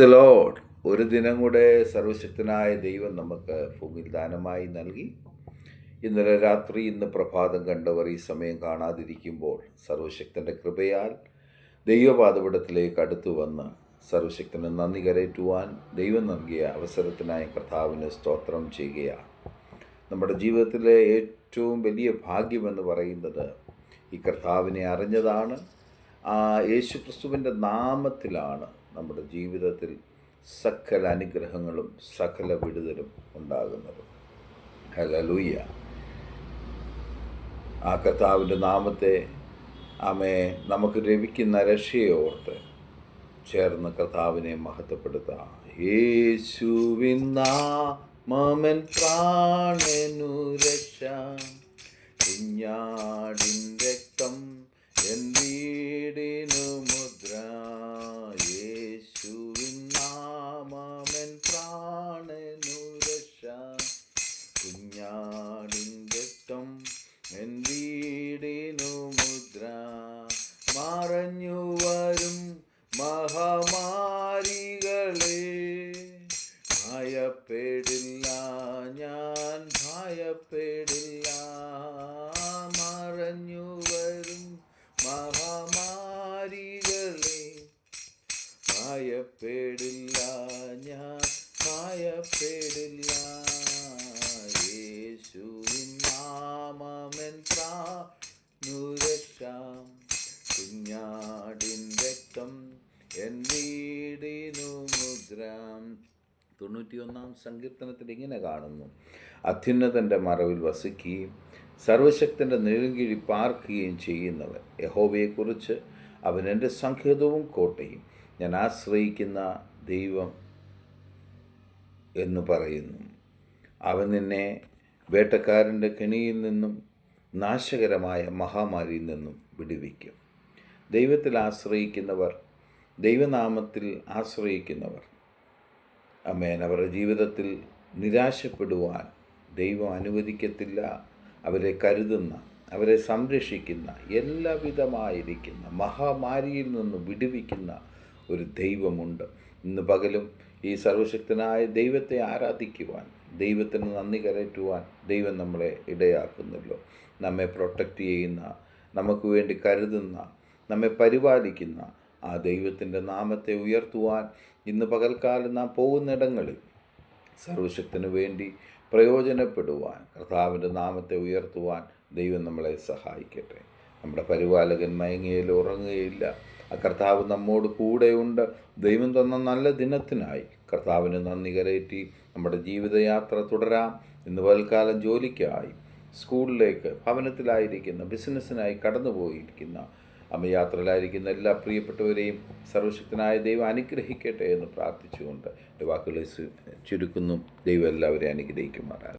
Load ഒരു ദിനം കൂടെ സർവശക്തനായ ദൈവം നമുക്ക് ഭൂമിയിൽ ദാനമായി നൽകി. ഇന്നലെ രാത്രി ഇന്ന് പ്രഭാതം കണ്ടവർ ഈ സമയം കാണാതിരിക്കുമ്പോൾ സർവശക്തന്റെ കൃപയാൽ ദൈവപാതപിടത്തിലേക്ക് അടുത്തു വന്ന് സർവശക്തന് നന്ദി കരയറ്റുവാൻ ദൈവം നൽകിയ അവസരത്തിനായി കർത്താവിന് സ്തോത്രം ചെയ്യുകയാണ്. നമ്മുടെ ജീവിതത്തിലെ ഏറ്റവും വലിയ ഭാഗ്യമെന്ന് പറയുന്നത് ഈ കർത്താവിനെ അറിഞ്ഞതാണ്. ആ യേശു ക്രിസ്തുവിന്റെ നാമത്തിലാണ് നമ്മുടെ ജീവിതത്തിൽ സകല അനുഗ്രഹങ്ങളും സകല വിടുതലും ഉണ്ടാകുന്നത്. ഹലലൂയ്യ ആ കർത്താവിന്റെ നാമത്തെ ആമേ നമുക്ക് ലഭിക്കുന്ന രക്ഷയെ ഓർത്ത് ചേർന്ന് കർത്താവിനെ മഹത്വപ്പെടുത്താം. യേശുവിൻ നാമൻ പ്രാണനു രക്ഷ. കുഞ്ഞാടിൻ വീടിനു മുദ്ര മറഞ്ഞു വരും മഹാമാരികളെ. ഭയപ്പെടില്ല ഞാൻ ഭയപ്പെടില്ല. മറഞ്ഞു വരും മഹാമാരികളെ. ഭയപ്പെടില്ല ഞാൻ ഭയപ്പെടില്ല. യേശുവിൻ നാമമെൻ കുഞ്ഞാടിൻ രക്തം എന്നീടിനു മുദ്രം. തൊണ്ണൂറ്റിയൊന്നാം സങ്കീർത്തനത്തിൽ ഇങ്ങനെ കാണുന്നു. അത്യുന്നതന്റെ മറവിൽ വസിക്കുകയും സർവശക്തന്റെ നെടുങ്കിഴി പാർക്കുകയും ചെയ്യുന്നവൻ. യഹോബയെക്കുറിച്ച് അവൻ എന്റെ സങ്കേതവും കോട്ടയും. ഞാൻ ആശ്രയിക്കുന്ന ദൈവം എന്ന് പറയുന്നു. അവൻ നിന്നെ വേട്ടക്കാരന്റെ കെണിയിൽ നിന്നും നാശകരമായ മഹാമാരിയിൽ നിന്നും വിടുവിക്കും. ദൈവത്തിൽ ആശ്രയിക്കുന്നവർ ദൈവനാമത്തിൽ ആശ്രയിക്കുന്നവർ. അമ്മേൻ അവരുടെ ജീവിതത്തിൽ നിരാശപ്പെടുവാൻ ദൈവം അനുവദിക്കത്തില്ല. അവരെ കരുതുന്ന അവരെ സംരക്ഷിക്കുന്ന എല്ലാവിധമായിരിക്കുന്ന മഹാമാരിയിൽ നിന്ന് വിടുവിക്കുന്ന ഒരു ദൈവമുണ്ട്. ഇന്ന് പകലും ഈ സർവശക്തനായ ദൈവത്തെ ആരാധിക്കുവാൻ ദൈവത്തിന് നന്ദി കരയറ്റുവാൻ ദൈവം നമ്മളെ ഇടയാക്കുന്നല്ലോ നമ്മെ പ്രൊട്ടക്റ്റ് ചെയ്യുന്ന നമുക്ക് വേണ്ടി കരുതുന്ന നമ്മെ പരിപാലിക്കുന്ന ആ ദൈവത്തിന്റെ നാമത്തെ ഉയർത്തുവാൻ ഇന്ന് പകൽക്കാലം നാം പോകുന്നിടങ്ങളിൽ സർവശക്തിനു വേണ്ടി പ്രയോജനപ്പെടുവാൻ കർത്താവിന്റെ നാമത്തെ ഉയർത്തുവാൻ ദൈവം നമ്മളെ സഹായിക്കട്ടെ. നമ്മുടെ പരിപാലകൻ മയങ്ങിയിൽ ഉറങ്ങുകയില്ല. ആ കർത്താവ് നമ്മോട് കൂടെയുണ്ട്. ദൈവം തന്ന നല്ല ദിനത്തിനായി കർത്താവിന് നന്ദി കരയറ്റി നമ്മുടെ ജീവിതയാത്ര തുടരാം. ഇന്ന് പകൽക്കാലം ജോലിക്കായി സ്കൂളിലേക്ക് ഭവനത്തിലായിരിക്കുന്ന ബിസിനസ്സിനായി കടന്നുപോയിരിക്കുന്ന അമ്മ യാത്രയിലായിരിക്കുന്ന എല്ലാ പ്രിയപ്പെട്ടവരെയും സർവശക്തനായ ദൈവം അനുഗ്രഹിക്കട്ടെ എന്ന് പ്രാർത്ഥിച്ചുകൊണ്ട് എന്റെ ചുരുക്കുന്നു. ദൈവം എല്ലാവരെയും അനുഗ്രഹിക്കുമാറാണ്